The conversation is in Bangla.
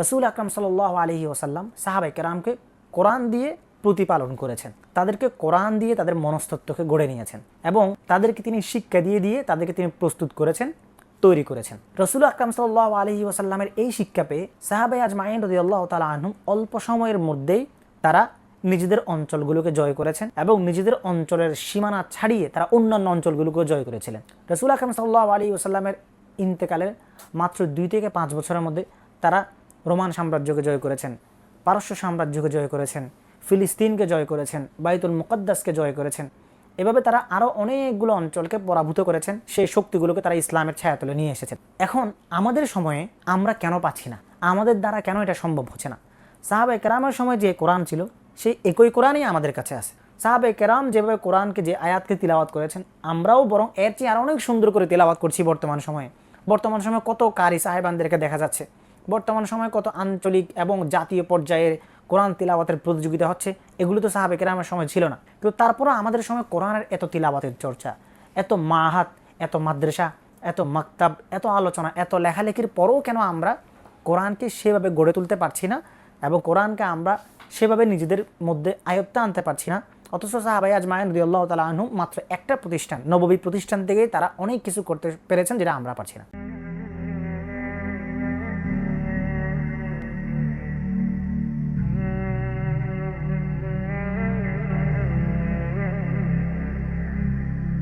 রসুল আকরম সাল আলহি ওসাল্লাম সাহাবাই কেরামকে কোরআন দিয়ে প্রতিপালন করেছেন। তাদেরকে কোরআন দিয়ে তাদের মনস্তত্ত্বকে গড়ে নিয়েছেন এবং তাদেরকে তিনি শিক্ষা দিয়ে দিয়ে তাদেরকে তিনি প্রস্তুত করেছেন, তৈরি করেছেন। রসুল আকরাম সাল্লাহ আলহি ওসাল্লামের এই শিক্ষা পেয়ে সাহাবাই আজমাইন রদি আল্লাহ তালা আহম অল্প সময়ের মধ্যেই তারা নিজেদের অঞ্চলগুলোকে জয় করেছেন এবং নিজেদের অঞ্চলের সীমানা ছাড়িয়ে তারা অন্যান্য অঞ্চলগুলোকেও জয় করেছিলেন। রসুল আকরাম সাল্লাহ আলী ওসাল্লামের ইন্তেকালের মাত্র দুই থেকে পাঁচ বছরের মধ্যে তারা রোমান সাম্রাজ্যকে জয় করেছেন, পারস্য সাম্রাজ্যকে জয় করেছেন, ফিলিস্তিনকে জয় করেছেন, বাইতুল মুকদ্দাসকে জয় করেছেন। এভাবে তারা আরও অনেকগুলো অঞ্চলকে পরাভূত করেছেন, সেই শক্তিগুলোকে তারা ইসলামের ছায়াতলে নিয়ে এসেছেন। এখন আমাদের সময়ে আমরা কেন পাচ্ছি না? আমাদের দ্বারা কেন এটা সম্ভব হচ্ছে না? সাহাবে কেরামের সময় যে কোরআন ছিল, সেই একই কোরআনই আমাদের কাছে আছে। সাহাবে কেরাম যেভাবে কোরআনকে, যে আয়াতকে তিলাওয়াত করেছেন, আমরাও বরং এর চেয়ে আরও অনেক সুন্দর করে তিলাওয়াত করছি বর্তমান সময়ে। বর্তমান সময়ে কত কারি সাহেবানদেরকে দেখা যাচ্ছে। বর্তমান সময়ে কত আঞ্চলিক এবং জাতীয় পর্যায়ে কোরআন তিলাওয়াতের প্রতিযোগিতা হচ্ছে, এগুলো তো সাহাবে কেরামের সময় ছিল না। কিন্তু তারপরও আমাদের সময় কোরআনের এত তিলাওয়াতের চর্চা, এত মাহাত, এত মাদ্রাসা, এত মাকতাব, এত আলোচনা, এত লেখালেখির পরেও কেন আমরা কোরআনকে সেভাবে গড়ে তুলতে পারছি না এবং কোরআনকে আমরা সেভাবে নিজেদের মধ্যে আয়ত্তে আনতে পারছি না? অথচ সাহাবাই আজমায়ন রদি আল্লাহ তালা আনহু মাত্র একটা প্রতিষ্ঠান, নববী প্রতিষ্ঠান থেকেই তারা অনেক কিছু করতে পেরেছেন যেটা আমরা পারছি না।